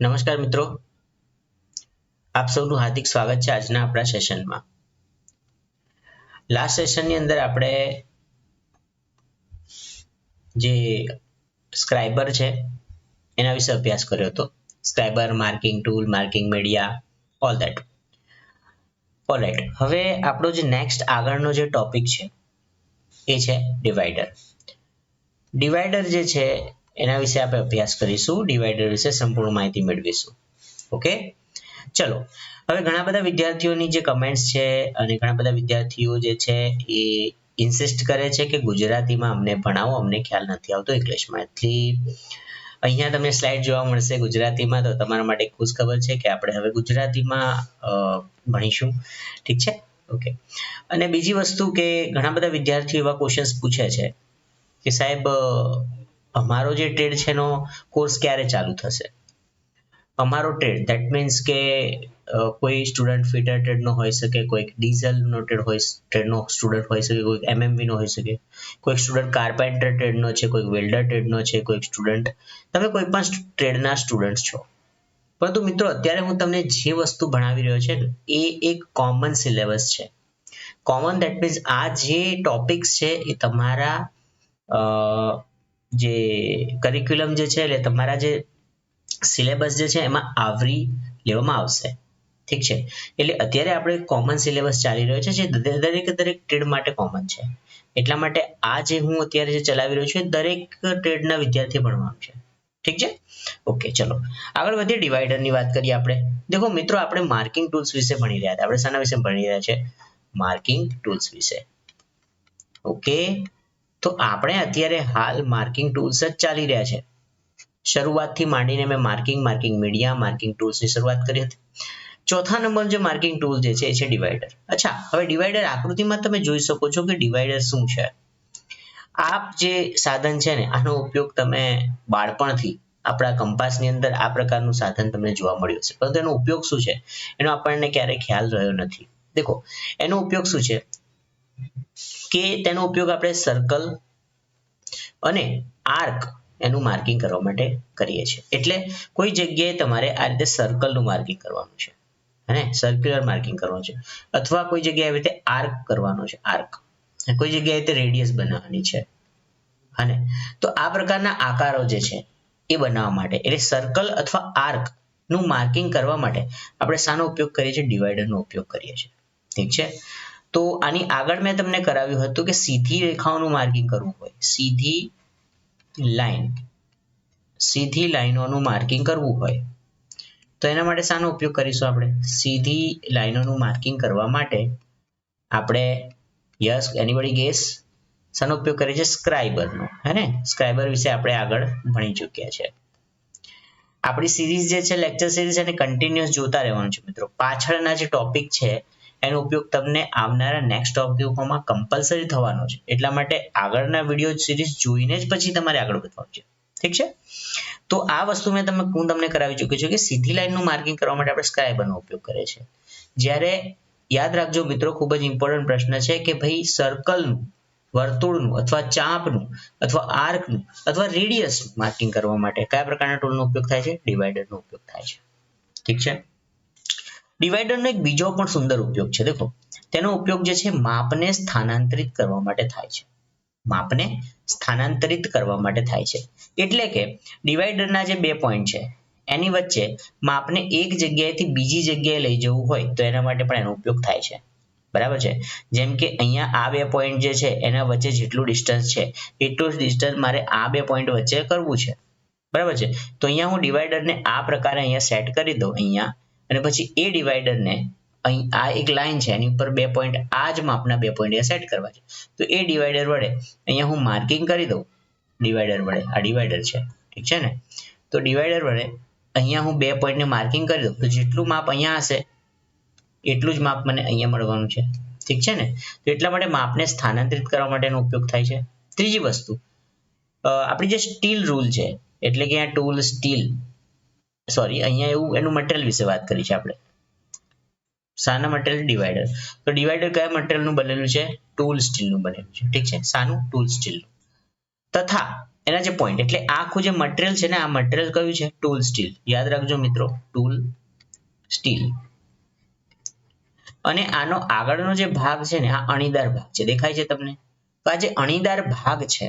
નમસ્કાર મિત્રો. આપ સૌનું હાર્દિક સ્વાગત છે આજના આપણા સેશનમાં. લાસ્ટ સેશનની અંદર આપણે જે સ્ક્રાઇબર છે, એના વિશે અભ્યાસ કર્યો હતો. Scriber, marking tool, marking media all that alright હવે આપણો જે નેક્સ્ટ આગળનો જે ટોપિક છે, એ છે ડિવાઈડર ડિવાઈડર જે છે એના વિશે આપણે અભ્યાસ કરીશું ડિવાઈડર વિશે સંપૂર્ણ માહિતી મેળવીશું. ઓકે ચલો. હવે ઘણા બધા વિદ્યાર્થીઓની જે કમેન્ટ્સ છે અને ઘણા બધા વિદ્યાર્થીઓ જે છે એ ઇન્સિસ્ટ કરે છે કે ગુજરાતીમાં અમને ભણાવો, અમને ખ્યાલ નથી આવતો ઇંગ્લિશમાં એટલી અહીંયા તમને સ્લાઇડ જોવા મળશે ગુજરાતીમાં, તો તમારા માટે ખુશ ખબર છે કે આપણે હવે ગુજરાતીમાં ભણીશું. ઠીક છે? ઓકે અને બીજી વસ્તુ કે ઘણા બધા વિદ્યાર્થીઓ એવા ક્વેશ્ચન્સ પૂછે છે કે સાહેબ અમારો જે ટ્રેડ છે એનો કોર્સ ક્યારે ચાલુ થશે? અમારો ટ્રેડ ધેટ મીન્સ કે કોઈ સ્ટુડન્ટ ફિટર ટ્રેડનો હોઈ શકે, કોઈક ડીઝલનો ટ્રેડ હોય ટ્રેડનો સ્ટુડન્ટ હોઈ શકે, કોઈક એમએમવીનો હોઈ શકે, કોઈક સ્ટુડન્ટ કાર્પેન્ટર ટ્રેડનો છે, કોઈક વેલ્ડર ટ્રેડનો છે, કોઈક સ્ટુડન્ટ તમે કોઈ પણ ટ્રેડના સ્ટુડન્ટ છો. પરંતુ મિત્રો, અત્યારે હું તમને જે વસ્તુ ભણાવી રહ્યો છે, એ એક કોમન સિલેબસ છે. કોમન ધેટ મીન્સ આ જે ટોપિક્સ છે, એ તમારા જે કરિક્યુલમ જે છે, એટલે તમારા જે સિલેબસ જે છે, એમાં આવરી લેવામાં આવશે. ઠીક છે? એટલે અત્યારે આપણે કોમન સિલેબસ ચાલી રહ્યો છે, જે દરેક દરેક ટ્રેડ માટે કોમન છે. એટલા માટે આ જે હું અત્યારે જે ચલાવી રહ્યો છું દરેક ટ્રેડના વિદ્યાર્થી ભણવાનું છે ઠીક છે? ઓકે, ચલો. આગળ વધીએ ડિવાઈડરની વાત કરીએ આપણે. દેખો, મિત્રો, આપણે માર્કિંગ ટૂલ્સ વિશે ભણી રહ્યા હતા. આપણે શાના વિશે ભણી રહ્યા છે? માર્કિંગ ટૂલ્સ વિશે. ઓકે. તો આપણે અત્યારે હાલ માર્કિંગ ટૂલ્સ જ ચાલી રહ્યા છે. શરૂઆતથી માંડીને મેં માર્કિંગ માર્કિંગ મીડિયા માર્કિંગ ટૂલ્સની શરૂઆત કરી હતી. ચોથા નંબર જે માર્કિંગ ટૂલ જે છે, એ છે ડિવાઈડર અચ્છા, હવે ડિવાઈડર આકૃતિમાં તમે જોઈ શકો છો કે ડિવાઈડર શું છે. આપ જે સાધન છે ને, આનો ઉપયોગ તમે બાળપણથી આપણા કંપાસની અંદર આ પ્રકારનું સાધન તમને જોવા મળ્યું છે પરંતુ એનો ઉપયોગ શું છે? એનો આપણને ક્યારેય ખ્યાલ રહ્યો નથી. દેખો, એનો ઉપયોગ શું છે? કે તેનો ઉપયોગ આપણે સર્કલ અને આર્ક એનું માર્કિંગ કરવા માટે કરીએ છીએ. એટલે કોઈ જગ્યાએ તમારે આ રીતે સર્કલનું માર્કિંગ કરવાનું છે, હે સર્ક્યુલર માર્કિંગ કરવાનું છે. અથવા કોઈ જગ્યાએ આવી રીતે આર્ક કરવાનો છે આર્ક કોઈ જગ્યાએ તે રેડિયસ બનાવવાની છે અને તો આ પ્રકારના આકારો જે છે, એ બનાવવા માટે, એટલે સર્કલ અથવા આર્કનું માર્કિંગ કરવા માટે આપણે શાનો ઉપયોગ કરીએ છીએ ડિવાઈડરનો ઉપયોગ કરીએ છીએ. ઠીક છે? તો આની આગળ મેં તમને કરાવ્યું હતું કે સીધી રેખાઓનું માર્કિંગ કરવું હોય. સીધી લાઈન, સીધી લાઈનોનું માર્કિંગ કરવું હોય. તો એના માટે શાનો ઉપયોગ કરીશું આપણે? સીધી લાઈનોનું માર્કિંગ કરવા માટે આપણે યસ એનીબડી ગેસ શાનો ઉપયોગ કરીએ છીએ સ્ક્રાઇબરનો હે ને સ્ક્રાઇબર વિશે આપણે આગળ ભણી ચૂક્યા છે. આપણી સિરીઝ જે છે, લેક્ચર સિરીઝ એને કન્ટિન્યુઅસ જોતા રહેવાનું છે મિત્રો. પાછળના જે ટોપિક છે એનો ઉપયોગ તમને આવનારા નેક્સ્ટ ટોપિકોમાં કમ્પલસરી થવાનો છે. એટલા માટે આગળના વીડિયો સિરીઝ જોઈને જ પછી તમારે આગળ વધવાનું છે. ઠીક છે? તો આ વસ્તુ મેં તમે હું તમને કરાવી ચૂક્યો છું કે સીધી લાઇનનું માર્કિંગ કરવા માટે આપણે સ્ક્રાઇબરનો ઉપયોગ કરીએ છીએ. જ્યારે, યાદ રાખજો મિત્રો, ખૂબ જ ઇમ્પોર્ટન્ટ પ્રશ્ન છે કે ભાઈ સર્કલનું વર્તુળનું અથવા ચાપનું અથવા આર્કનું અથવા રેડિયસ માર્કિંગ કરવા માટે કયા પ્રકારના ટૂલનો ઉપયોગ થાય છે? ડિવાઈડરનો ઉપયોગ થાય છે. ઠીક છે? ડિવાઈડરનો એક બીજો પણ સુંદર ઉપયોગ છે. દેખો, તેનો ઉપયોગ જે છે, માપને સ્થાનાંતરિત કરવા માટે થાય છે. માપને સ્થાનાંતરિત કરવા માટે થાય છે. એટલે કે ડિવાઈડરના જે બે પોઈન્ટ છે, એની વચ્ચે માપને એક જગ્યાએથી બીજી જગ્યાએ લઈ જવું હોય, તો એના માટે પણ એનો ઉપયોગ થાય છે. બરાબર છે? જેમ કે, અહીંયા આ બે પોઈન્ટ જે છે, એના વચ્ચે જેટલું ડિસ્ટન્સ છે, એટલું જ ડિસ્ટન્સ મારે આ બે પોઈન્ટ વચ્ચે કરવું છે. બરાબર છે? તો અહીંયા હું ડિવાઈડરને આ પ્રકારે અહીંયા સેટ કરી દઉં. અહીંયા અને પછી એ ડિવાઈડરને અહીં આ એક લાઈન છે, એની ઉપર બે પોઈન્ટ આ જ માપના બે પોઈન્ટ સેટ કરવા છે. તો એ ડિવાઈડર વડે અહીંયા હું માર્કિંગ કરી દઉં ડિવાઈડર વડે, આ ડિવાઈડર છે, ઠીક છે ને? તો ડિવાઈડર વડે અહીંયા હું બે પોઈન્ટને માર્કિંગ કરી દઉં, તો જેટલું માપ અહીંયા હશે, એટલું જ માપ મને અહીંયા મળવાનું છે, ઠીક છે ને? તો એટલા માટે માપને સ્થાનાંતરિત કરવા માટેનો ઉપયોગ થાય છે. ત્રીજી વસ્તુ આપણી જે સ્ટીલ રૂલ છે, એટલે કે આ ટૂલ સ્ટીલ સોરી અહીંયા એવું, એનું મટીરિયલ વિશે વાત કરી છે આપણે. શાના મટીરિયલ ડિવાઈડર તો ડિવાઈડર કયા મટીરિયલનું બનેલું છે? ટૂલ સ્ટીલનું બનેલું છે. ઠીક છે? શાનું ટૂલ સ્ટીલનું તથા, એના જે પોઈન્ટ એટલે આખું જે મટીરિયલ છે ને, આ મટીરિયલ કયું છે? ટૂલ સ્ટીલ યાદ રાખજો મિત્રો ટૂલ સ્ટીલ અને આનો આગળનો જે ભાગ છે ને, આ અણીદાર ભાગ છે. દેખાય છે તમને? તો આ જે અણીદાર ભાગ છે,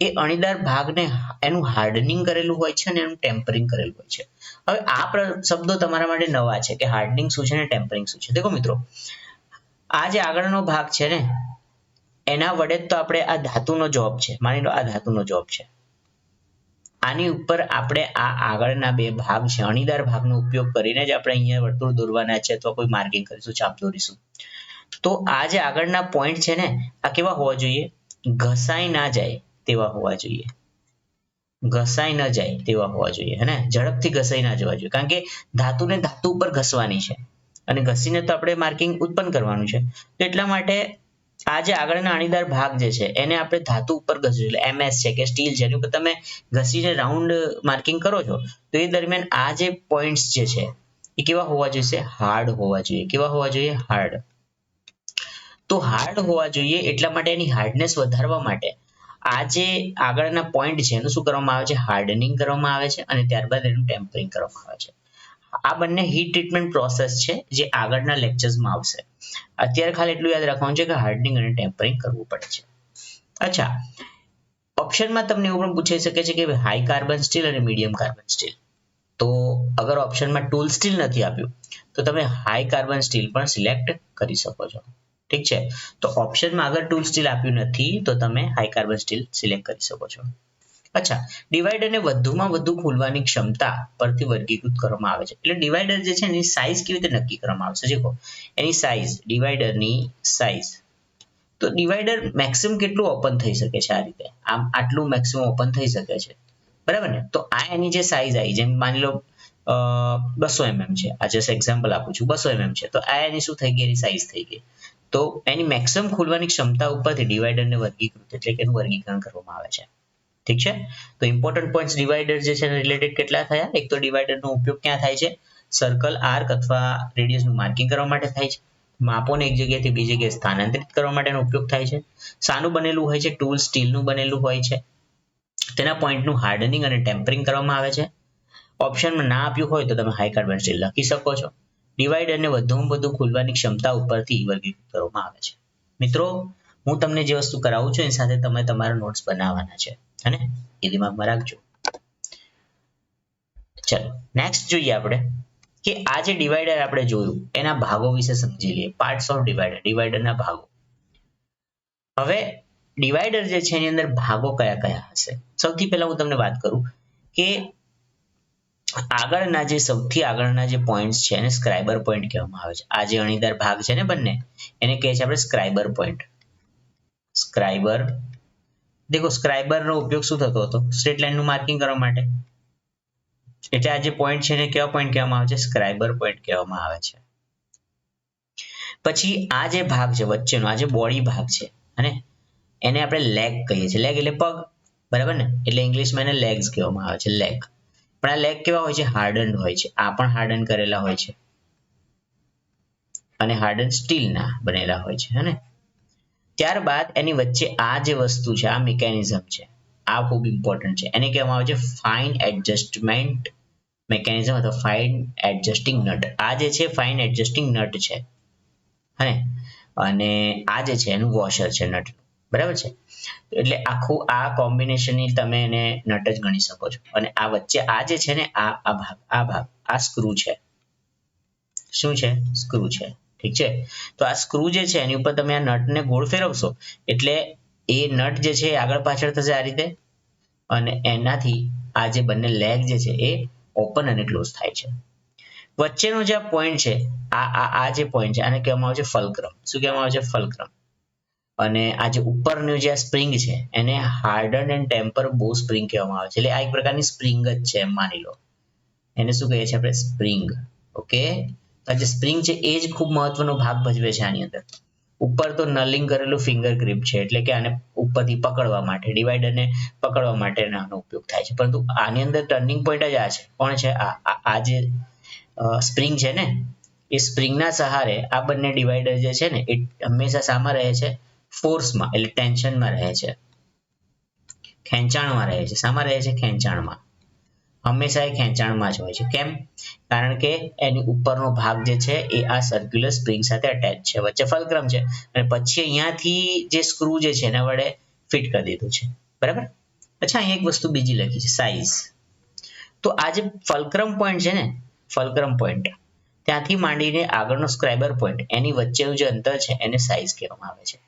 એ અણીદાર ભાગને, એનું હાર્ડનિંગ કરેલું હોય છે અને એનું ટેમ્પરિંગ કરેલું હોય છે. હવે આ શબ્દો તમારા માટે નવા છે કે હાર્ડનિંગ શું છે ને ટેમ્પરિંગ શું છે? દેખો મિત્રો, આ જે આગળનો ભાગ છે ને, એના વડે જ તો આપણે આ ધાતુનો જોબ છે. માની લો આ ધાતુનો જોબ છે. આની ઉપર આપણે આ આગળના બે ભાગ છે, અણીદાર ભાગનો ઉપયોગ કરીને જ આપણે અહીંયા વર્તુળ દોરવાના છે અથવા કોઈ માર્કિંગ કરીશું, ચાપ દોરીશું. તો આ જે આગળના પોઈન્ટ છે ને, આ કેવા હોવા જોઈએ? ઘસાઈ ના જાય તેવા હોવા જોઈએ. ઘસાઈ ન જાય તેવા હોવા જોઈએ, હે ઝડપથી ઘસાઈ ના જવા જોઈએ. કારણ કે ધાતુને ધાતુ ઉપર ઘસવાની છે. અને ઘસીને તો આપણે માર્કિંગ ઉત્પન્ન કરવાનું છે. તો એટલા માટે આ જે આગળના અણીદાર ભાગ જે છે, એને આપણે ધાતુ ઉપર ઘસવું એટલે એમએસ છે કે સ્ટીલ છે એની ઉપર તમે ઘસીને રાઉન્ડ માર્કિંગ કરો છો, તો એ દરમિયાન આ જે પોઈન્ટ્સ જે છે, એ કેવા હોવા જોઈએ હાર્ડ હોવા જોઈએ. કેવા હોવા જોઈએ? હાર્ડ તો હાર્ડ હોવા જોઈએ એટલા માટે એની હાર્ડનેસ વધારવા માટે આ જે આગળના પોઈન્ટ છે, એનું શું કરવામાં આવે છે? હાર્ડનિંગ કરવામાં આવે છે અને ત્યારબાદ એનું ટેમ્પરિંગ કરવામાં આવે છે. આ બંને હીટ ટ્રીટમેન્ટ પ્રોસેસ છે જે આગળના લેક્ચર્સમાં આવશે. અત્યારે ખાલી એટલું યાદ રાખવાનું છે કે હાર્ડનિંગ અને ટેમ્પરિંગ કરવું પડે છે. અચ્છા. ઓપ્શનમાં તમને એવું પણ પૂછાઈ શકે છે કે હાઈ કાર્બન સ્ટીલ અને મીડિયમ કાર્બન સ્ટીલ તો અગર ઓપ્શનમાં ટૂલ સ્ટીલ નથી આપ્યું, તો તમે હાઈ કાર્બન સ્ટીલ પણ સિલેક્ટ કરી શકો છો. ઠીક છે? તો ઓપ્શનમાં આગળ ટૂલ સ્ટીલ આપ્યું નથી, તો તમે હાઈ કાર્બન સ્ટીલ સિલેક્ટ કરી શકો છો. અચ્છા ડિવાઈડરને વધુમાં વધુ ખોલવાની ક્ષમતા પરથી વર્ગીકૃત કરવામાં આવે છે. એટલે ડિવાઈડર જે છે, એની સાઇઝ કેવી રીતે નક્કી કરવામાં આવશે? દેખો એની સાઇઝ ડિવાઈડરની સાઇઝ તો ડિવાઈડર મેક્સિમમ કેટલું ઓપન થઈ શકે છે આ રીતે? આમ આટલું મેક્સિમમ ઓપન થઈ શકે છે. બરાબર ને? તો આ એની જે સાઇઝ આવી, જેમ માની લો બસો એમએમ છે. આ જસ્ટ એક્ઝામ્પલ આપું છું. બસો એમએમ છે. તો આ એની શું થઈ ગઈ? એની સાઇઝ થઈ ગઈ. તો એની મેક્સિમ ખોલવાની ક્ષમતા ઉપરથી ડિવાઇડરને વર્ગીકૃત એટલે કે એનું વર્ગીકરણ કરવામાં આવે છે. ઠીક છે? તો ઇમ્પોર્ટન્ટ પોઈન્ટ્સ ડિવાઈડર જે છે રિલેટેડ કેટલા થયા? એક તો ડિવાઇડરનો ઉપયોગ ક્યાં થાય છે? સર્કલ આર્ક અથવા રેડિયસનું માર્કિંગ કરવા માટે થાય છે. માપોને એક જગ્યાએથી બીજી જગ્યાએ સ્થાનાંતરિત કરવા માટેનો ઉપયોગ થાય છે. સાનું બનેલું હોય છે ટૂલ સ્ટીલનું બનેલું હોય છે. તેના પોઈન્ટનું હાર્ડનિંગ અને ટેમ્પરિંગ કરવામાં આવે છે. ઓપ્શનમાં ના આપ્યું હોય તો તમે હાઈ કાર્બન સ્ટીલ લખી શકો છો. ડિવાઈડરને વધુમાં વધુ ખોલવાની ક્ષમતા ઉપરથી વર્ગીકૃત કરવામાં આવે છે. મિત્રો, હું તમને જે વસ્તુ કરાવું છું, એની સાથે તમે તમારા નોટ્સ બનાવવાના છે. અને એ દિમાગમાં રાખજો. ચલો નેક્સ્ટ જોઈએ આપણે કે આ જે ડિવાઈડર આપણે જોયું, એના ભાગો વિશે સમજી લઈએ. પાર્ટસ ઓફ ડિવાઈડર ડિવાઈડરના ભાગો. હવે ડિવાઈડર જે છે, એની અંદર ભાગો કયા કયા હશે? સૌથી પહેલા હું તમને વાત કરું કે આગળના જે સૌથી આગળના જે પોઈન્ટ્સ છે એને સ્ક્રાઇબર પોઈન્ટ કહેવામાં આવે છે. આ જે અણીદાર ભાગ છે ને બંને, એને કહે છે આપણે સ્ક્રાઇબર પોઈન્ટ સ્ક્રાઇબર દેખો સ્ક્રાઇબરનો ઉપયોગ શું થતો હતો? સ્ટ્રેટ લાઇનનું માર્કિંગ કરવા માટે. એટલે આ જે પોઈન્ટ છે એને કેવા પોઈન્ટ કહેવામાં આવે છે? સ્ક્રાઇબર પોઈન્ટ કહેવામાં આવે છે. પછી આ જે ભાગ છે, વચ્ચેનો, આ જે બોડી ભાગ છે, અને એને આપણે લેગ કહીએ છીએ. લેગ એટલે પગ, બરાબર ને? એટલે ઇંગ્લિશમાં એને લેગ્સ કહેવામાં આવે છે લેગ પણ આ લેગ કેવા હોય છે? હાર્ડન હોય છે. આ પણ હાર્ડન કરેલા હોય છે. અને હાર્ડન સ્ટીલના બનેલા હોય છે હે ત્યારબાદ એની વચ્ચે આ જે વસ્તુ છે, આ મિકેનિઝમ છે, આ ખૂબ ઇમ્પોર્ટન્ટ છે. એને કહેવામાં આવે છે ફાઇન એડજસ્ટમેન્ટ મેકેનિઝમ અથવા ફાઇન એડજસ્ટિંગ નટ. આ જે છે, ફાઇન એડજસ્ટિંગ નટ છે હે અને આ જે છે, એનું વોશર છે નટ બરાબર છે? એટલે આખું આ કોમ્બિનેશનની તમે એને નટ જ ગણી શકો છો. અને આ વચ્ચે આ જે છે ને, આ આ ભાગ આ ભાગ, આ સ્ક્રૂ છે. શું છે? સ્ક્રૂ છે. ઠીક છે? તો આ સ્ક્રૂ જે છે, એની ઉપર તમે આ નટને ગોળ ફેરવશો, એટલે એ નટ જે છે આગળ પાછળ થશે આ રીતે. અને એનાથી આ જે બંને લેગ જે છે એ ઓપન અને ક્લોઝ થાય છે. વચ્ચેનો જે પોઈન્ટ છે, આ આ આ જે પોઈન્ટ છે, આને કહેવામાં આવે છે ફલક્રમ શું કહેવામાં આવે છે? ફલક્રમ અને આ જે ઉપરનું જે સ્પ્રિંગ છે, એને harden and temper bow spring કહેવામાં આવે છે. એટલે આ એક પ્રકારની સ્પ્રિંગ જ છે, એમ માની લો. એને શું કહીએ છીએ આપણે? સ્પ્રિંગ ઓકે આ જે સ્પ્રિંગ છે, એ જ ખૂબ મહત્વનો ભાગ ભજવે છે આની અંદર. ઉપર તો નલિંગ કરેલું ફિંગર ગ્રીપ છે, એટલે કે આને ઉપરથી પકડવા માટે ડિવાઈડરને પકડવા માટે આનો ઉપયોગ થાય છે. પરંતુ આની અંદર ટર્નિંગ પોઈન્ટ જ આ છે. કોણ છે? આ આ જે સ્પ્રિંગ છે ને, એ સ્પ્રિંગના સહારે આ બંને ડિવાઈડર જે છે ને, એ હંમેશા સામા રહે છે. ફોર્સમાં એટલે ટેન્શનમાં રહે છે. ખેંચાણમાં રહે છે. શામાં રહે છે? ખેંચાણમાં. હંમેશા એ ખેંચાણમાં જ હોય છે. કેમ? કારણ કે એની ઉપરનો ભાગ જે છે, એ આ સર્ક્યુલર સ્પ્રિંગ સાથે અટેચ છે. વચ્ચે ફલક્રમ છે. અને પછી અહીંયાથી જે સ્ક્રૂ જે છે, એના વડે ફિટ કરી દીધું છે. બરાબર? અચ્છા અહીંયા એક વસ્તુ બીજી લખી છે. સાઈઝ તો આ જે ફલક્રમ પોઈન્ટ છે ને ફલક્રમ પોઈન્ટ ત્યાંથી માંડીને આગળનો સ્ક્રાઇબર પોઈન્ટ એની વચ્ચેનું જે અંતર છે એને સાઈઝ કહેવામાં આવે છે.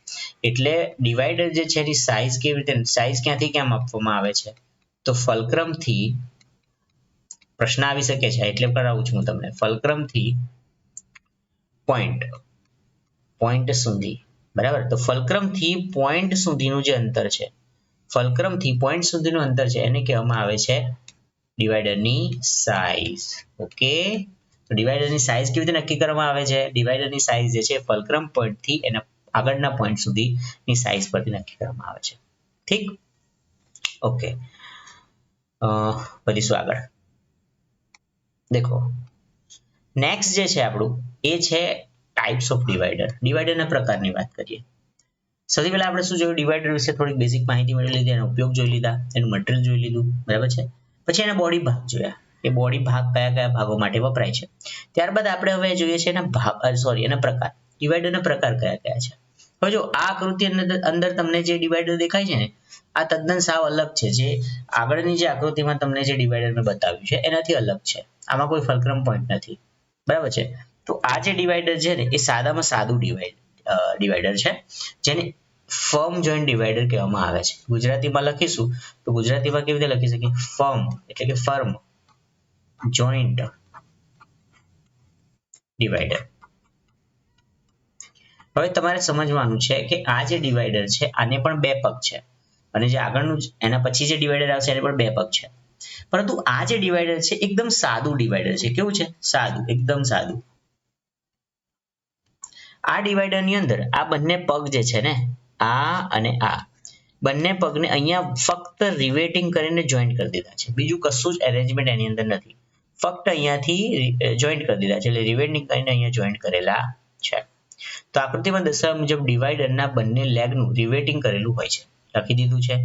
એટલે ડિવાઈડર જે છે એની સાઈઝ કેવી રીતે સાઈઝ ક્યાંથી ક્યાં આપવામાં આવે છે? તો ફલક્રમથી પ્રશ્ન આવી શકે છે, એટલે કરાવું છું હું તમને. ફલક્રમથી પોઈન્ટ પોઈન્ટ સુધી, બરાબર? તો ફલક્રમથી પોઈન્ટ સુધીનું જે અંતર છે, ફલક્રમથી પોઈન્ટ સુધીનું અંતર છે એને કહેવામાં આવે છે ડિવાઈડરની સાઈઝ ઓકે તો ડિવાઈડરની સાઈઝ કેવી રીતે નક્કી કરવામાં આવે છે? ડિવાઈડરની સાઈઝ જે છે ફલક્રમ પોઈન્ટથી એના આગળના પોઈન્ટ સુધીની સાઈઝ પરથી નક્કી કરવામાં આવે છે. ઠીક? ઓકે. વધીશું આગળ? દેખો. નેક્સ્ટ જે છે આપણું, એ છે ટાઈપ્સ ઓફ ડિવાઈડર ડિવાઈડરના પ્રકારની વાત કરીએ. સૌથી પહેલા આપણે શું જોયું? ડિવાઈડર વિશે થોડીક બેઝિક માહિતી મળી લીધી, એનો ઉપયોગ જોઈ લીધા, એનું મટીરિયલ જોઈ લીધું, બરાબર છે? પછી એના બોડી ભાગ જોયા. એ બોડી ભાગ કયા કયા ભાગો માટે વપરાય છે. ત્યારબાદ આપણે હવે જોઈએ છે એના ભાગ સોરી એના પ્રકાર. ડિવાઈડરના પ્રકાર કયા કયા છે. હવે જો આ આકૃતિ અંદર તમને જે ડિવાઈડર દેખાય છે ને, આ તદ્દન સાવ અલગ છે. જે આગળની જે આકૃતિમાં તમને જે ડિવાઈડર મેં બતાવ્યું છે, એનાથી અલગ છે. આમાં કોઈ ફલક્રમ પોઈન્ટ નથી. બરાબર છે? તો આ જે ડિવાઈડર છે ને, એ સાદામાં સાદું ડિવાઈડ ડિવાઈડર છે. જેને ફર્મ જોઈન્ટ ડિવાઈડર કહેવામાં આવે છે. ગુજરાતીમાં લખીશું તો ગુજરાતીમાં કેવી રીતે લખી શકીએ? ફર્મ એટલે કે ફર્મ જોઈન્ટ divider. હવે તમારે સમજવાનું છે કે આ જે ડિવાઈડર છે, આને પણ બે પગ છે. અને જે આગળનું એના પછી જે ડિવાઈડર આવશે, એને પણ બે પગ છે. પરંતુ આ જે ડિવાઈડર છે, એકદમ સાદું ડિવાઈડર છે. કેવું છે? સાદું, એકદમ સાદું. આ ડિવાઈડરની અંદર, આ બંને પગ જે છે ને, આ અને આ, બંને પગને અહીંયા ફક્ત રિવેટિંગ કરીને જોઈન્ટ કરી દીધા છે. બીજું કશું જ એરેન્જમેન્ટ એની અંદર નથી. ફક્ત અહીંયાથી જોઈન્ટ કરી દીધા છે. એટલે રિવેટિંગ કરીને અહીંયા જોઈન્ટ કરેલા છે. તો આકૃતિમાં દર્શાવ્યા મુજબ ડિવાઈડરના બંને લેગનું રિવેટિંગ કરેલું હોય છે. લખી દીધું છે.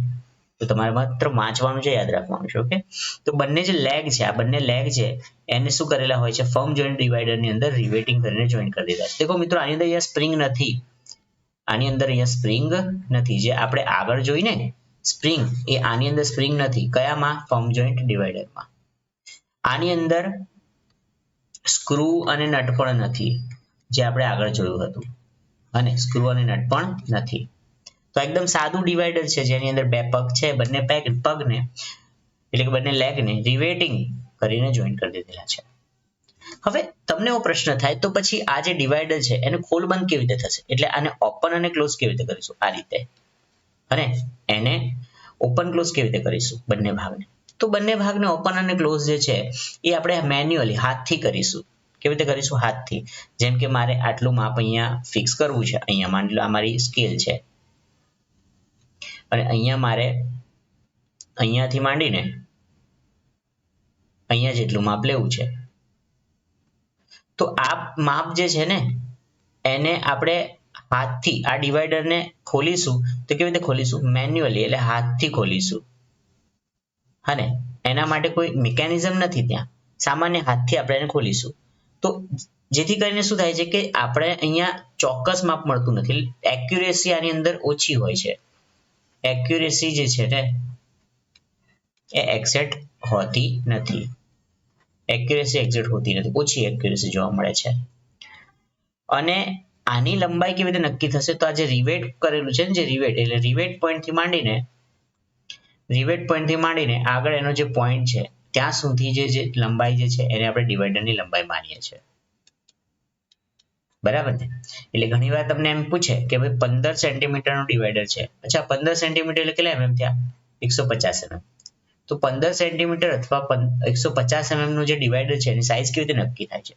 તો તમારે માત્ર વાંચવાનું છે, યાદ રાખવાનું છે, ઓકે? તો બંને જે લેગ છે, આ બંને લેગ છે, એને શું કરેલા હોય છે? ફર્મ જોઈન્ટ ડિવાઈડરની અંદર રિવેટિંગ કરીને જોઈન્ટ કરી દીધા છે. દેખો મિત્રો, આની અંદર અહીંયા સ્પ્રિંગ નથી. આની અંદર અહીંયા સ્પ્રિંગ નથી. જે આપણે આગળ જોઈને સ્પ્રિંગ એ આની અંદર સ્પ્રિંગ નથી. કયામાં? ફર્મ જોઈન્ટ ડિવાઈડરમાં આની અંદર સ્ક્રૂ અને નટ પણ નથી, જે આપણે આગળ જોયું હતું. અને સ્ક્રૂ અને નટ પણ નથી. તો એકદમ સાદું ડિવાઈડર છે, જેની અંદર બે પગ છે, બંને પેગ પગને, એટલે કે બંને લેગને રિવેટિંગ કરીને જોઈન કરી દીધેલા છે. હવે તમને એવો પ્રશ્ન થાય, તો પછી આ જે ડિવાઈડર છે, એને ખોલ બંધ કેવી રીતે થશે? એટલે આને ઓપન અને ક્લોઝ કેવી રીતે કરીશું? આ રીતે. અને એને ઓપન ક્લોઝ કેવી રીતે કરીશું? બંને ભાગને. તો બંને ભાગને ઓપન અને ક્લોઝ જે છે, એ આપણે મેન્યુઅલી હાથથી કરીશું. કેવી રીતે કરીશું? હાથથી. જેમ કે મારે આટલું માપ અહીંયા ફિક્સ કરવું છે. અહીંયા માની લો આ મારી સ્કેલ છે. અને અહીંયા મારે અહીંયાથી માંડીને અહીંયા જેટલું માપ લેવું છે. તો આ માપ જે છે ને, એને આપણે હાથથી આ ડિવાઈડરને ખોલીશું. તો કેવી રીતે ખોલીશું? મેન્યુઅલી એટલે હાથથી ખોલીશું. અને એના માટે કોઈ મિકેનિઝમ નથી ત્યાં. સામાન્ય હાથથી આપણે એને ખોલીશું. તો જેથી કરીને શું થાય છે કે આપણે અહીંયા ચોક્કસ માપ મળતું નથી. એક્યુરેસી આની અંદર ઓછી હોય છે. એક્યુરેસી જે છે ને, એ એક્ઝેક્ટ હોતી નથી. એક્યુરેસી એક્ઝેક્ટ હોતી નથી. ઓછી એક્યુરેસી જોવા મળે છે. અને આની લંબાઈ કેવી રીતે નક્કી થશે? તો આ જે રિવેટ કરેલું છે ને, જે રિવેટ એટલે રિવેટ પોઈન્ટથી માંડીને રિવેટ પોઈન્ટથી માંડીને આગળ એનો જે પોઈન્ટ છે, ત્યાં સુધી જે જે લંબાઈ જે છે, એને આપણે ડિવાઈડરની લંબાઈ માનીએ છીએ. બરાબર ને? એટલે ઘણી વાર તમને એમ પૂછે કે ભાઈ પંદર સેન્ટીમીટરનું ડિવાઈડર છે. અચ્છા, પંદર સેન્ટીમીટર એટલે કેટલા એમએમ થયા? એકસો પચાસ એમએમ તો પંદર સેન્ટીમીટર અથવા એકસો પચાસ એમએમનું જે ડિવાઈડર છે, એની સાઇઝ કેવી રીતે નક્કી થાય છે?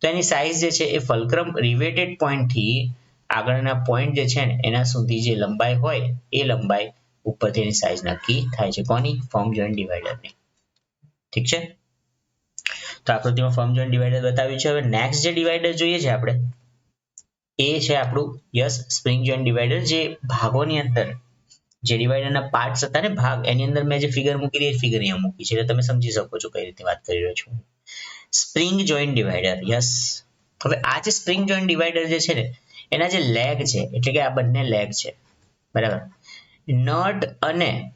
તો એની સાઇઝ જે છે, એ ફલક્રમ રિવેટેડ પોઈન્ટથી આગળના પોઈન્ટ જે છે ને, એના સુધી જે લંબાઈ હોય, એ લંબાઈ ઉપરથી એની સાઇઝ નક્કી થાય છે. કોની? ફોર્મ જોઈન્ટ ડિવાઈડરની ઠીક છે? તો આકૃતિમાં ફોર્મ જોઈન્ટ ડિવાઈડર બતાવ્યું છે. હવે નેક્સ્ટ જે ડિવાઈડર જોઈએ છે આપણે, એ છે આપણું યસ સ્પ્રિંગ જોઈન્ટ ડિવાઈડર જે ભાગોની અંદર, જે ડિવાઈડરના પાર્ટસ હતા ને ભાગ, એની અંદર મેં જે ફિગર મૂકી એ ફિગર અહીંયા મૂકી છે. એટલે તમે સમજી શકો છો કઈ રીતે વાત કરી રહ્યો છું. Spring joint divider yes. હવે આ જે સ્પ્રિંગ જોઈન્ટ ડિવાઈડર જે છે ને, એના જે લેગ છે, એટલે કે આ બંને લેગ છે. બરાબર? નટ અને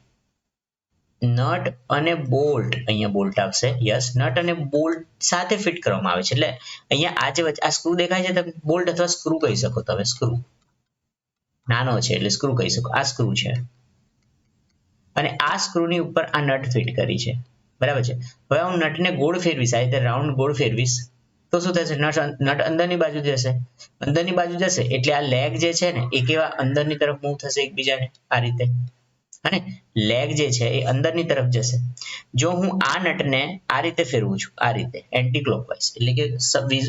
નટ અને બોલ્ટ અહીંયા બોલ્ટ આવશે. યસ, નટ અને બોલ્ટ સાથે ફિટ કરવામાં આવે છે. એટલે અહીંયા આજે વચ્ચે આ સ્ક્રૂ દેખાય છે, તમે બોલ્ટ અથવા સ્ક્રૂ કહી શકો તમે, સ્ક્રૂ. નાનો છે એટલે સ્ક્રૂ કહી શકો. આ સ્ક્રૂ છે. અને આ સ્ક્રૂની ઉપર આ નટ ફિટ કરી છે. બરાબર છે? હવે હું નટને ગોળ ફેરવીશ, આ રીતે રાઉન્ડ ગોળ ફેરવીશ. તો શું થશે? નટ અંદરની બાજુ જશે. અંદરની બાજુ જશે એટલે આ લેગ જે છે ને, એ કેવા? અંદરની તરફ મૂવ થશે એકબીજાને, આ રીતે. અને લેગ જે છે, એ અંદરની તરફ જશે. જો હું આ નટને આ રીતે ફેરવું છું, આ રીતે એન્ટી ક્લોકવાઇઝ એટલે કે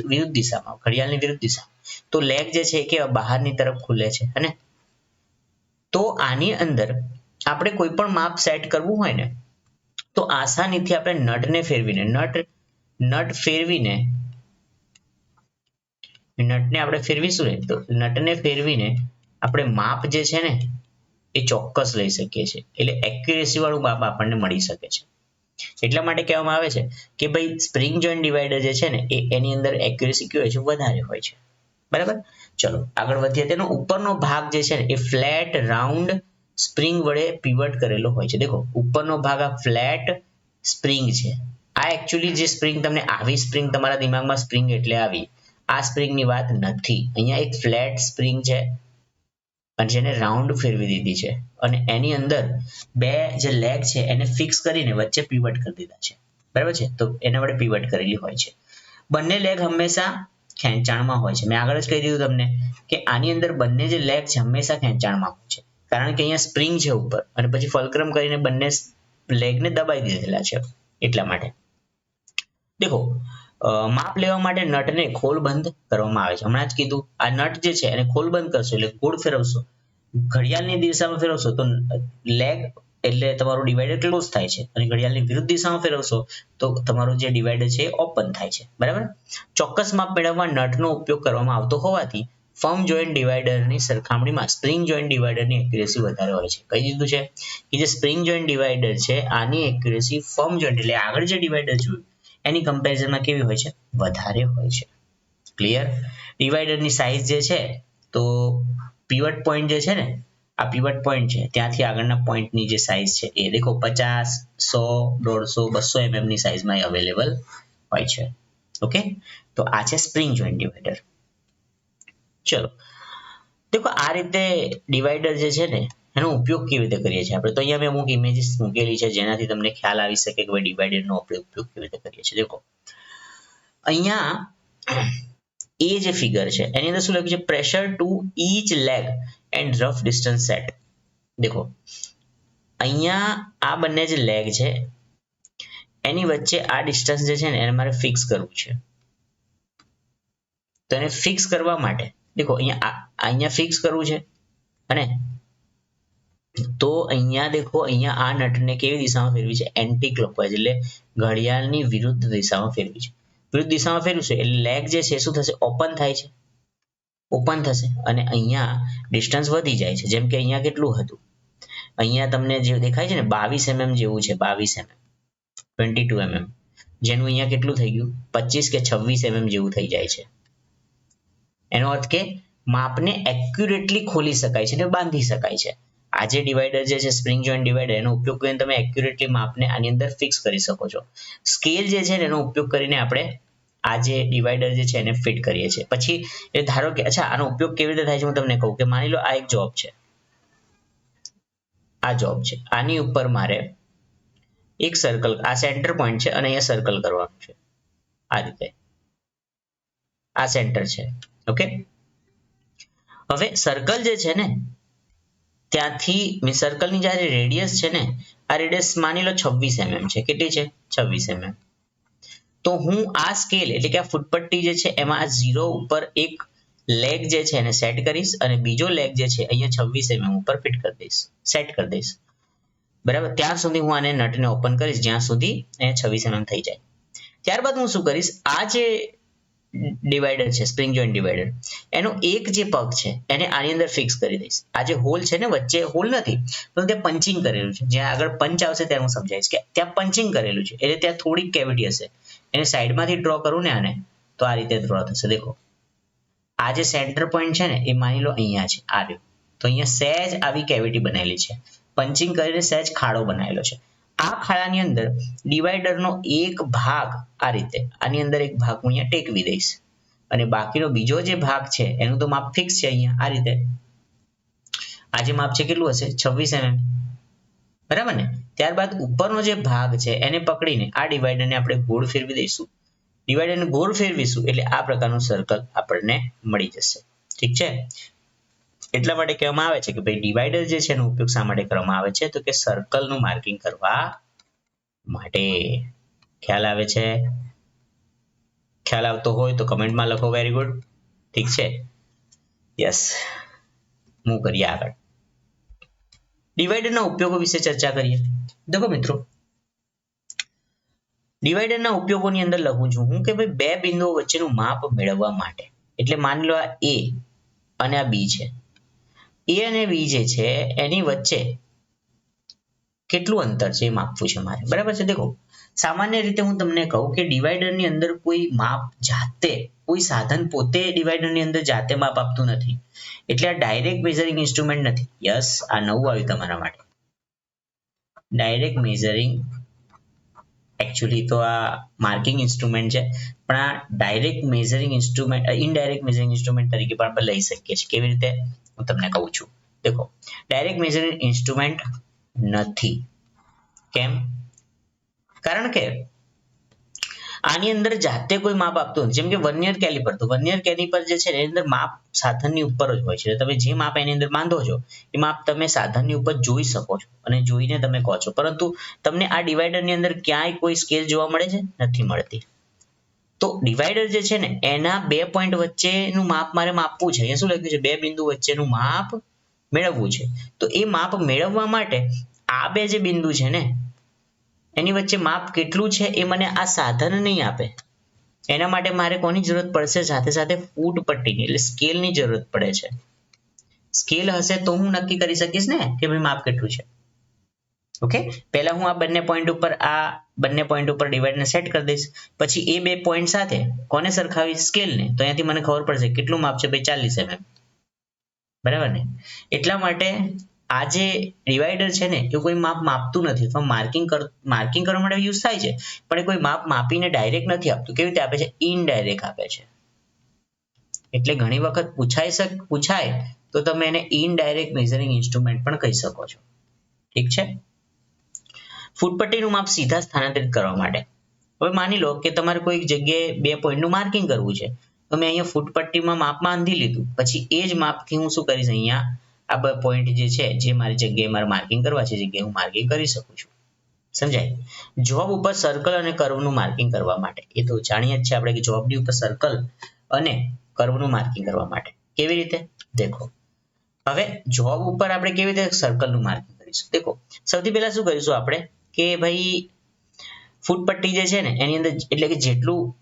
વિરુદ્ધ દિશામાં, ઘડિયાળની વિરુદ્ધ દિશા, તો લેગ જે છે, એ કેવા? બહારની તરફ ખુલે છે. અને તો આની અંદર આપણે કોઈ પણ માપ સેટ કરવું હોય ને, તો આસાનીથી આપણે નટને ફેરવીને, નટ નટ ફેરવીને નટને આપણે ફેરવીશું ને, તો નટને ફેરવીને આપણે માપ જે છે ને, એ ચોક્કસ લઈ શકીએ છીએ. એટલે એક્યુરેસી વાળું માપ આપણને મળી શકે છે. એટલા માટે કહેવામાં આવે છે કે ભાઈ સ્પ્રિંગ જોઈન્ટ ડિવાઈડર જે છે ને, એ એની અંદર એક્યુરેસી કયો હોય છે? વધારે હોય છે. બરાબર? ચલો, આગળ વધીએ. તેનો ઉપરનો ભાગ જે છે ને, એ ફ્લેટ રાઉન્ડ સ્પ્રિંગ વડે પીવટ કરેલો હોય છે. દેખો, ઉપરનો ભાગ આ ફ્લેટ સ્પ્રિંગ છે. આ એકચ્યુઅલી જે સ્પ્રિંગ તમને, આવી સ્પ્રિંગ તમારા દિમાગમાં સ્પ્રિંગ એટલે આવી. આ સ્પ્રિંગની વાત નથી. અહીંયા એક ફ્લેટ સ્પ્રિંગ છે અને જેને રાઉન્ડ ફેરવી દીધી છે. અને એની અંદર બે જે લેગ છે, એને ફિક્સ કરીને વચ્ચે પીવટ કરી દીધા છે. બરાબર છે? તો એના વડે પીવટ કરેલી હોય છે. બંને લેગ હંમેશા ખેંચાણમાં હોય છે. મેં આગળ જ કહી દીધું તમને કે આની અંદર બંને જે લેગ છે, હંમેશા ખેંચાણમાં હોય છે. કારણ કે અહીંયા સ્પ્રિંગ છે ઉપર. અને પછી ફલક્રમ કરીને બંને લેગને દબાઈ દીધેલા છે એટલા માટે. દેખો માપ લેવા માટે નટને ખોલ બંધ કરવામાં આવે છે. હમણાં જ કીધું, આ નટ જે છે એને ખોલ બંધ કરશો એટલે ગોળ ફેરવશો. ઘડિયાળની દિશામાં ફેરવશો તો લેગ એટલે તમારું ડિવાઈડર ક્લોઝ થાય છે અને ઘડિયાળની વિરુદ્ધ દિશામાં ફેરવશો તો તમારું જે ડિવાઈડર છે એ ઓપન થાય છે. બરાબર? ચોક્કસ માપ મેળવવા નટનો ઉપયોગ કરવામાં આવતો હોવાથી ફર્મ જોઈન્ટ ડિવાઈડરની સરખામણીમાં સ્પ્રિંગ જોઈન્ટ ડિવાઈડરની એક્યુરેસી વધારે હોય છે. કહી દીધું છે કે જે સ્પ્રિંગ જોઈન્ટ ડિવાઈડર છે, આની એક્યુરેસી ફર્મ જોઈન્ટ એટલે આગળ જે ડિવાઈડર જોયું એની કમ્પેરિઝનમાં કેવી હોય છે? વધારે હોય છે. ક્લિયર ડિવાઈડરની સાઇઝ જે છે, તો પીવટ પોઈન્ટ જે છે ને, આ પીવટ પોઈન્ટ છે. ત્યાંથી આગળના પોઈન્ટની જે સાઇઝ છે, એ દેખો પચાસ, સો, દોઢસો, બસો એમએમની સાઇઝમાં એ અવેલેબલ હોય છે. ઓકે તો આ છે સ્પ્રિંગ જોઈન્ટ ડિવાઈડર ચલો. દેખો, આ રીતે ડિવાઈડર જે છે ને એનો ઉપયોગ કેવી રીતે કરીએ છીએ? આપણે તો અહીંયા મેં અમુક ઇમેજીસ મૂકેલી છે, જેનાથી તમને ખ્યાલ આવી શકે કે ભાઈ ડિવાઈડરનો આપણે ઉપયોગ કેવી રીતે કરીએ છીએ. દેખો, અહીંયા એ જે ફિગર છે, એની અંદર શું લખ્યું છે? Pressure to each leg and rough distance set દેખો, અહીંયા આ બંને જે લેગ છે, એની વચ્ચે આ ડિસ્ટન્સ જે છે ને, એને મારે ફિક્સ કરવું છે. તો એને ફિક્સ કરવા માટે, દેખો, અહીંયા અહીંયા ફિક્સ કરવું છે, અને તો અહીંયા દેખો, અહીંયા આ નટને કેવી દિશામાં ફેરવી છે? એન્ટી ક્લોકવાઇઝ એટલે ઘડિયાળની વિરુદ્ધ દિશામાં ફેરવી છે. વિરુદ્ધ દિશામાં ફેરવશું એટલે લેગ જે છે, શું થશે? ઓપન થાય છે. ઓપન થશે. અને અહીંયા ડિસ્ટન્સ વધી જાય છે. જેમ કે અહીંયા કેટલું હતું? અહીંયા તમને જે દેખાય છે ને, બાવીસ એમએમ જેવું છે, બાવીસ એમએમ. Twenty two MM. જેનું અહીંયા કેટલું થઈ ગયું? પચીસ કે છવ્વીસ એમએમ જેવું થઈ જાય છે. એનો અર્થ કે માપને એક્યુરેટલી ખોલી શકાય છે ને બાંધી શકાય છે. આ જે ડિવાઈડર જે છે સ્પ્રિંગ જોઈન્ટ ડિવાઈડર એનો ઉપયોગ કરીને તમે એક્યુરેટલી માપને આની અંદર ફિક્સ કરી શકો છો. સ્કેલ જે છે એનો ઉપયોગ કરીને આપણે આ જે ડિવાઈડર જે છે, એને ફિટ કરીએ છીએ. પછી એ ધારો કે, અચ્છા, આનો ઉપયોગ કેવી રીતે થાય છે, હું તમને કહું કે માની લો આ એક જોબ છે. આ જોબ છે. આની ઉપર મારે એક સર્કલ આ સેન્ટર પોઈન્ટ છે અને અહીંયા સર્કલ કરવાનું છે. આ રીતે. આ સેન્ટર છે. ઓકે હવે સર્કલ જે છે ને ત્યાંથી સર્કલની જ્યારે રેડિયસ છે ને, આ રેડિયસ માની લો છવ્વીસ mm છે. કેટલી છે? છવ્વીસ mm. તો હું આ સ્કેલ એટલે કે આ ફૂટપટ્ટી જે છે, એમાં આ ઝીરો ઉપર એક લેગ જે છે એને સેટ કરીશ અને બીજો લેગ જે છે, અહીંયા છવ્વીસ mm ઉપર ફિટ કરી દઈશ. સેટ કરી દઈશ. બરાબર? ત્યાં સુધી હું આને નટને ઓપન કરીશ, જ્યાં સુધી અહીંયા છવ્વીસ mm થઈ જાય. ત્યારબાદ હું શું કરીશ? આ જે ડિવાઈડર છે સ્પ્રિંગ જોઈન્ટ ડિવાઈડર એનો એક જે પગ છે, એને આની અંદર ફિક્સ કરી દઈશ. આ જે હોલ છે ને, વચ્ચે હોલ નથી, પણ ત્યાં પંચિંગ કરેલું છે. જ્યાં આગળ પંચ આવશે ત્યાં હું સમજાવીશ કે ત્યાં પંચિંગ કરેલું છે. એટલે ત્યાં થોડીક કેવિટી હશે. એને સાઈડમાંથી ડ્રો કરું ને આને, તો આ રીતે ડ્રો થશે. દેખો. આ જે સેન્ટર પોઈન્ટ છે ને, એ માની લો અહીંયા છે, આ તો અહીંયા સહેજ આવી કેવિટી બનાવેલી છે. પંચિંગ કરીને સહેજ ખાડો બનાવેલો છે. આ ખાડાની અંદર ડિવાઈડરનો એક ભાગ આ રીતે, આની અંદર એક ભાગ હું અહીંયા ટેકવી દઈશ. અને બાકીનો બીજો જે ભાગ છે, એનું તો માપ ફિક્સ છે અહીંયા, આ રીતે. આ જે માપ છે, કેટલું હશે? છવ્વીસ એમએમ બરાબર ને? ત્યારબાદ ઉપરનો જે ભાગ છે, એને પકડીને આ ડિવાઈડરને આપણે ગોળ ફેરવી દઈશું. ડિવાઈડરને ગોળ ફેરવીશું એટલે આ પ્રકારનું સર્કલ આપણને મળી જશે. ઠીક છે? એટલા માટે કહેવામાં આવે છે કે ભાઈ ડિવાઈડર જે છે એનો ઉપયોગ શા માટે કરવામાં આવે છે? તો કે સર્કલનું માર્કિંગ કરવા માટે. ખ્યાલ આવે છે? ખ્યાલ આવતો હોય તો કમેન્ટમાં લખો વેરી ગુડ ઠીક છે? યસ મૂવ કરીએ આગળ. ડિવાઈડરના ઉપયોગો વિશે ચર્ચા કરીએ. દેખો મિત્રો ડિવાઈડરના ઉપયોગોની અંદર લખું છું હું કે ભાઈ બે બિંદુઓ વચ્ચેનું માપ મેળવવા માટે. એટલે માની લો આ એ અને આ બી છે. એ અને બી જે છે, એની વચ્ચે કેટલું અંતર છે એ માપવું છે મારે. બરાબર છે? દેખો, સામાન્ય રીતે હું તમને કહું કે ડિવાઈડરની અંદર કોઈ માપ જાતે, કોઈ સાધન પોતે ડિવાઈડરની અંદર જાતે માપ આપતું નથી. એટલે આ ડાયરેક્ટ મેઝરિંગ ઇન્સ્ટ્રુમેન્ટ નથી. યસ, આ નવું આવ્યું તમારા માટે. ડાયરેક્ટ મેઝરિંગ એકચ્યુઅલી તો આ માર્કિંગ ઇન્સ્ટ્રુમેન્ટ છે. પણ આ direct measuring instrument indirect measuring instrument તરીકે પણ આપણે લઈ શકીએ છીએ. કેવી રીતે? હું તમને કહું છું. દેખો ડાયરેક્ટ મેઝરિંગ ઇન્સ્ટ્રુમેન્ટ નથી. કેમ? કારણ કે આની અંદર જાતે કોઈ માપ આપતું નથી. જેમ કે વનિયર કેલિપર તો વનિયર કેલિપર જે છે એની અંદર માપ સાધનની ઉપર જ હોય છે. તમે જે માપ એની અંદર બાંધો છો, એ માપ તમે સાધનની ઉપર જોઈ શકો છો અને જોઈને તમે કહો છો. પરંતુ તમને આ ડિવાઈડરની અંદર ક્યાંય કોઈ સ્કેલ જોવા મળે છે? નથી મળતી. તો ડિવાઈડર જે છે ને, એના બે પોઈન્ટ વચ્ચેનું માપ મારે માપવું છે. અહીંયા શું લખ્યું છે? બે બિંદુ વચ્ચેનું માપ મેળવવું છે. તો એ માપ મેળવવા માટે આ બે જે બિંદુ છે ને એની વચ્ચે માપ કેટલું છે એ મને આ સાધન નહીં આપે. એના માટે મારે કોની જરૂરત પડશે? સાથે સાથે ફૂટ પટ્ટીની એટલે સ્કેલની જરૂરત પડે છે. સ્કેલ હશે તો હું નક્કી કરી શકીશ ને કે ભાઈ માપ કેટલું છે. ઓકે? પહેલા હું આ બંને પોઈન્ટ ઉપર, આ બંને પોઈન્ટ ઉપર ડિવાઈડને સેટ કરી દઈશ. પછી એ બે પોઈન્ટ સાથે કોને સરખાવી સ્કેલને. તો અહીંયાથી મને ખબર પડશે કેટલું માપ છે ભાઈ ચાલીસ એમએમ બરાબર ને? એટલા માટે આ જે ડિવાઈડર છે ને, એ કોઈ માપ માપતું નથી. અથવા માર્કિંગ માર્કિંગ કરવા માટે યુઝ થાય છે, પણ એ કોઈ માપ માપીને ડાયરેક્ટ નથી આપતું. કેવી રીતે આપે છે? ઇનડાયરેક્ટ આપે છે. એટલે ઘણી વખત પૂછાઈ શક પૂછાય, તો તમે એને ઇનડાયરેક્ટ મેઝરિંગ ઇન્સ્ટ્રુમેન્ટ પણ કહી શકો છો. ઠીક છે? ફૂટપટ્ટીનું માપ સીધા સ્થાનાંતરિત કરવા માટે. હવે માની લો કે તમારે કોઈ જગ્યાએ બે પોઈન્ટનું માર્કિંગ કરવું છે. તો મેં અહીંયા ફૂટપટ્ટીમાં માપ બાંધી લીધું. પછી એ જ માપથી હું શું કરીશ અહીંયા? આ બે પોઈન્ટ જે છે, જે મારી જગ્યાએ મારે માર્કિંગ કરવા છે જગ્યાએ હું માર્કિંગ કરી શકું છું. સમજાય? જોબ ઉપર સર્કલ અને કર્વનું માર્કિંગ કરવા માટે. એ તો જાણીએ જ છે આપણે કે જોબની ઉપર સર્કલ અને કર્વનું માર્કિંગ કરવા માટે. કેવી રીતે? દેખો. હવે જોબ ઉપર આપણે કેવી રીતે સર્કલનું માર્કિંગ કરીશું? દેખો. સૌથી પહેલા શું કરીશું આપણે કે ભાઈ, ફૂટપટ્ટી જે છે ને, એની અંદર એટલે કે જેટલું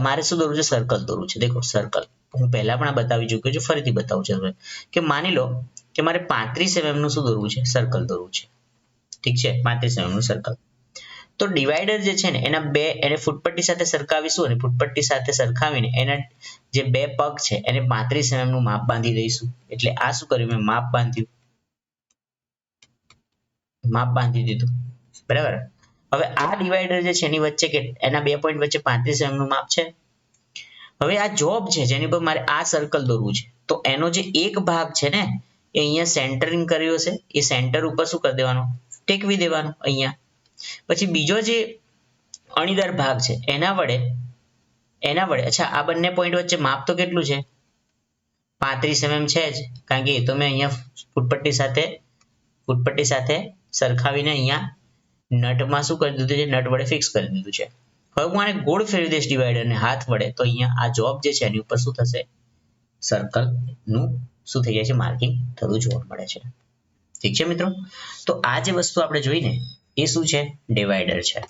મારે શું દોરવું છે? સર્કલ દોરવું છે. દેખો સર્કલ હું પહેલા પણ આ બતાવી ચૂક્યો છું, ફરીથી બતાવું છું કે માની લો કે મારે પાંત્રીસ mm નું શું દોરવું છે? સર્કલ દોરવું છે. ઠીક છે? પાંત્રીસ mm નું સર્કલ તો ડિવાઈડર જે છે ને, એના બે, એને ફૂટપટ્ટી સાથે સરખાવીશું અને ફૂટપટ્ટી સાથે સરખાવીને એના જે બે પગ છે, એને પાંત્રીસ એમએમનું માપ બાંધી દઈશું. એટલે આ શું કર્યું? મેં માપ બાંધ્યું. માપ બાંધી દીધું. બરાબર? હવે આ ડિવાઈડર જે છે, એની વચ્ચે કે એના બે પોઈન્ટ વચ્ચે પાંત્રીસ mm નું માપ છે? હવે આ જોબ છે, જેની પર મારે આ સર્કલ દોરવું છે, તો એનો જે એક ભાગ છે ને, એ અહીંયા સેન્ટરિંગ કર્યો છે, એ સેન્ટર ઉપર શું કરી દેવાનો? ટેકવી દેવાનો અહીંયા. પછી બીજો જે અણીદાર ભાગ છે, એના વડે એના વડે, અચ્છા, આ બંને પોઈન્ટ વચ્ચે માપ તો કેટલું છે? પાંત્રીસ એમએમ છે જ, કારણ કે એ તો મેં અહીંયા ફૂટપટ્ટી સાથે ફૂટપટ્ટી સાથે સરખાવીને અહીંયા નટમાં શું કરી દીધું છે? નટ વડે ફિક્સ કરી દીધું છે. હવે હું આને ગોળ ફેરવી દઈશ ડિવાઈડરને હાથ વડે. તો અહીંયા આ જોબ જે છે, એની ઉપર શું થશે? સર્કલનું શું થઈ જાય છે? માર્કિંગ થતું જોવા મળે છે. ઠીક છે મિત્રો? તો આ જે વસ્તુ આપણે જોઈને એ શું છે? ડિવાઈડર છે.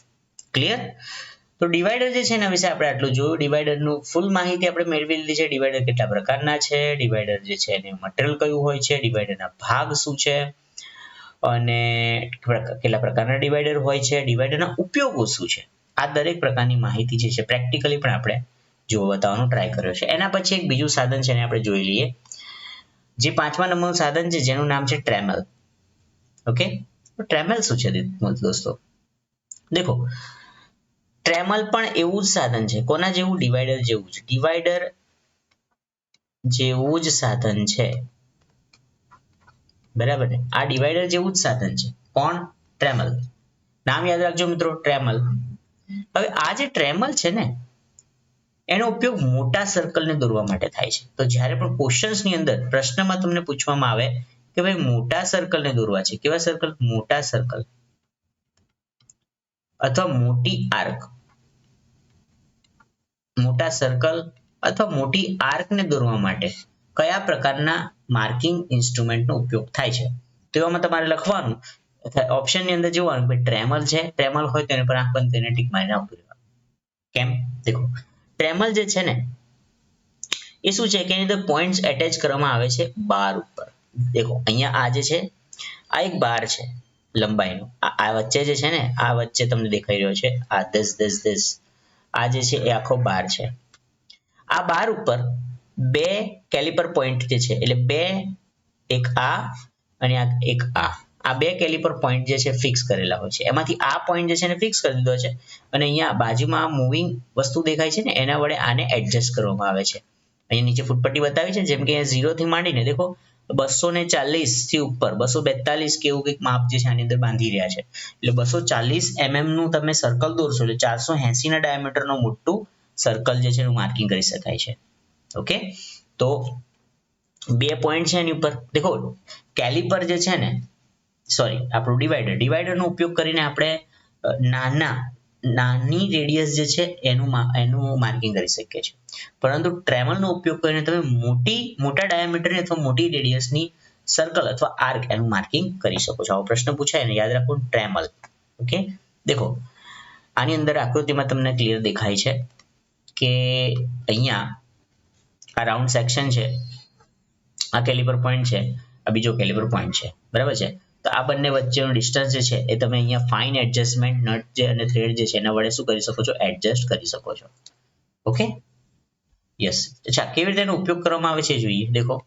ક્લિયર તો તો ડિવાઈડર જે છે, એના વિશે આપણે આટલું જોયું. ડિવાઈડરનું ફૂલ માહિતી આપણે મેળવી લીધી છે. ડિવાઈડર કેટલા પ્રકારના છે? ડિવાઈડર જે છે, એનું મટીરિયલ કયું હોય છે? ડિવાઈડરના ભાગ શું છે? અને કેટલા પ્રકારના ડિવાઈડર હોય છે? ડિવાઈડરના ઉપયોગો શું છે? આ દરેક પ્રકારની માહિતી જે છે પ્રેક્ટિકલી પણ આપણે જોવા બતાવવાનો ટ્રાય કર્યો છે. એના પછી એક બીજું સાધન છે એને આપણે જોઈ લઈએ. જે પાંચમા નંબરનું સાધન છે, જેનું નામ છે ટ્રેમલ ઓકે ટ્રેમલ શું છે દોસ્તો? દેખો ટ્રેમલ પણ એવું જ સાધન છે, કોના જેવું? ડિવાઈડર જેવું છે ડિવાઈડર જેવું જ સાધન છે. બરાબર ને? આ ડિવાઈડર જેવું જ સાધન છે. કોણ? ટ્રેમલ નામ યાદ રાખજો મિત્રો ટ્રેમલ હવે આ જે ટ્રેમલ છે ને, એનો ઉપયોગ મોટા સર્કલને દોરવા માટે થાય છે. તો જ્યારે પણ ક્વેશ્ચન્સની અંદર, પ્રશ્નમાં તમને પૂછવામાં આવે કે ભાઈ મોટા સર્કલને દોરવા છે, કેવા સર્કલ મોટા સર્કલ અથવા મોટી આર્ક મોટા સર્કલ અથવા મોટી આર્કને દોરવા માટે કયા પ્રકારના માર્કિંગ ઇન્સ્ટ્રુમેન્ટનો ઉપયોગ થાય છે? તો એમાં તમારે લખવાનું ઓપ્શનની અંદર જોવાનું કે ટ્રેમલ છે ટ્રેમલ હોય તો પર આંખ બંધ કરીને ટીક મારીને આવતું રહેવાનું કેમ? દેખો. ટ્રેમલ જે છે ને, એ શું છે કે એની અંદર પોઈન્ટ્સ એટેચ કરવામાં આવે છે બાર ઉપર. દેખો, અહીંયા આ જે છે, આ એક બાર છે લંબાઈનો. આ વચ્ચે જે છે ને, આ વચ્ચે તમને દેખાઈ રહ્યો છે, આ દસ દસ દસ આ જે છે એ આખો બાર છે. આ બાર ઉપર બે કેલિપર પોઈન્ટ જે છે, એટલે બે, એક આ અને આ એક આ. આ બે કેલિપર પોઈન્ટ જે છે ફિક્સ કરેલા હોય છે. એમાંથી આ પોઈન્ટ જે છે એને ફિક્સ કરી દીધો છે અને અહીંયા બાજુમાં મૂવિંગ વસ્તુ દેખાય છે ને, એના વડે આને એડજસ્ટ કરવામાં આવે છે. અહીંયા નીચે ફૂટપટ્ટી બતાવી છે, જેમ કે અહીંયા થી માંડીને, દેખો, બસો ને ચાલીસથી ઉપર, બસો બેતાલીસ કે એવું કંઈક માપ જે છે આની અંદર બાંધી રહ્યા છે. એટલે બસો ચાલીસ એમએમનું તમે સર્કલ દોરશો, એટલે ચારસો એસી ના ડાયામીટરનું મોટું સર્કલ જે છે એનું માર્કિંગ કરી શકાય છે. ઓકે તો બે પોઈન્ટ છે એની ઉપર. દેખો કેલિપર જે છે ને સોરી આપણું ડિવાઈડર ડિવાઈડરનો ઉપયોગ કરીને આપણે નાના, નાની રેડિયસ જે છે, એનું એનું માર્કિંગ કરી શકીએ છીએ. પરંતુ ટ્રેમલનો ઉપયોગ કરીને તમે મોટી, મોટા ડાયામીટરની અથવા મોટી રેડિયસની સર્કલ અથવા આર્ક એનું માર્કિંગ કરી શકો છો. આવો પ્રશ્ન પૂછાય ને યાદ રાખો ટ્રેમલ ઓકે દેખો, આની અંદર આકૃતિમાં તમને ક્લિયર દેખાય છે કે અહીંયા આ રાઉન્ડ સેક્શન છે, આ કેલિબર પોઈન્ટ છે, આ બીજો કેલિબર પોઈન્ટ છે. બરાબર છે? તો આ બંને વચ્ચેનો ડિસ્ટન્સ જે છે એ તમે અહીંયા ફાઇન એડજસ્ટમેન્ટ નટ જે અને થ્રેડ જે છે એના વડે શું કરી શકો છો? એડજસ્ટ કરી શકો છો. ઓકે યસ અચ્છા, કેવી રીતે એનો ઉપયોગ કરવામાં આવે છે જોઈએ. દેખો.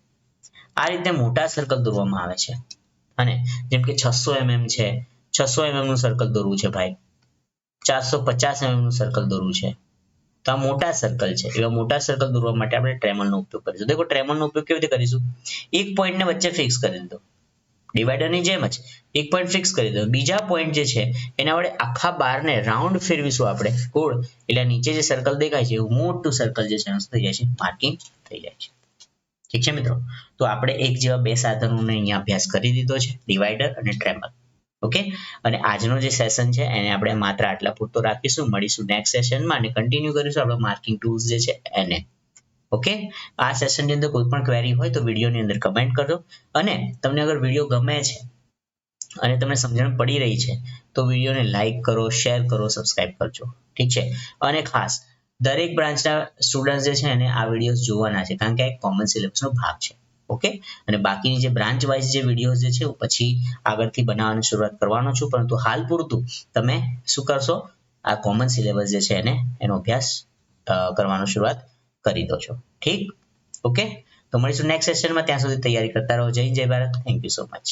આ રીતે મોટા સર્કલ દોરવામાં આવે છે. અને જેમ કે છસો એમએમ છે. છસો એમએમનું સર્કલ દોરવું છે ભાઈ. ચારસો પચાસ એમએમનું સર્કલ દોરવું છે. તો આ મોટા સર્કલ છે. એવા મોટા સર્કલ દોરવા માટે આપણે ટ્રેમલનો ઉપયોગ કરીશું. દેખો ટ્રેમલનો ઉપયોગ કેવી રીતે કરીશું? એક પોઈન્ટને વચ્ચે ફિક્સ કરી દીધો. ડિવાઈડરની જેમ જ એક પોઈન્ટ ફિક્સ કરી દો. બીજા પોઈન્ટ જે છે, એના વડે આખા બારને રાઉન્ડ ફેરવીશું આપણે. ગોળ એટલે નીચે જે સર્કલ દેખાય છે, એવું મોટું સર્કલ જે છે થઈ જાય છે માર્કિંગ થઈ જાય છે. ઠીક છે મિત્રો? તો આપણે એક જેવા બે સાધનોને અહીંયા અભ્યાસ કરી દીધો છે ડિવાઈડર અને ટ્રેમલ ઓકે અને આજનો જે સેશન છે, એને આપણે માત્ર આટલા પૂરતો રાખીશું. મળીશું નેક્સ્ટ સેશનમાં અને કન્ટિન્યુ કરીશું આપણે માર્કિંગ ટૂલ્સ જે છે, એને. ઓકે? આ સેશનની અંદર કોઈ પણ ક્વેરી હોય તો વિડીયોની અંદર કમેન્ટ કરજો અને તમને અગર વીડિયો ગમે છે અને તમને સમજણ પડી રહી છે, તો વિડીયોને લાઈક કરો શેર કરો સબસ્ક્રાઇબ કરજો. ઠીક છે? અને ખાસ, દરેક બ્રાન્ચના સ્ટુડન્ટ જે છે એને આ વીડિયો જોવાના છે, કારણ કે આ એક કોમન સિલેબસનો ભાગ છે. ઓકે? અને બાકીની જે બ્રાન્ચ વાઇઝ જે વિડીયોઝ જે છે પછી આગળથી બનાવવાની શરૂઆત કરવાનો છું. પરંતુ હાલ પૂરતું તમે શું કરશો? આ કોમન સિલેબસ જે છે એને, એનો અભ્યાસ કરવાનો શરૂઆત કરી દો છો. ઠીક? ઓકે? તો મળીશું નેક્સ્ટ સેશનમાં ત્યાં સુધી તૈયારી કરતા રહો. જય જય Bharat. Thank you so much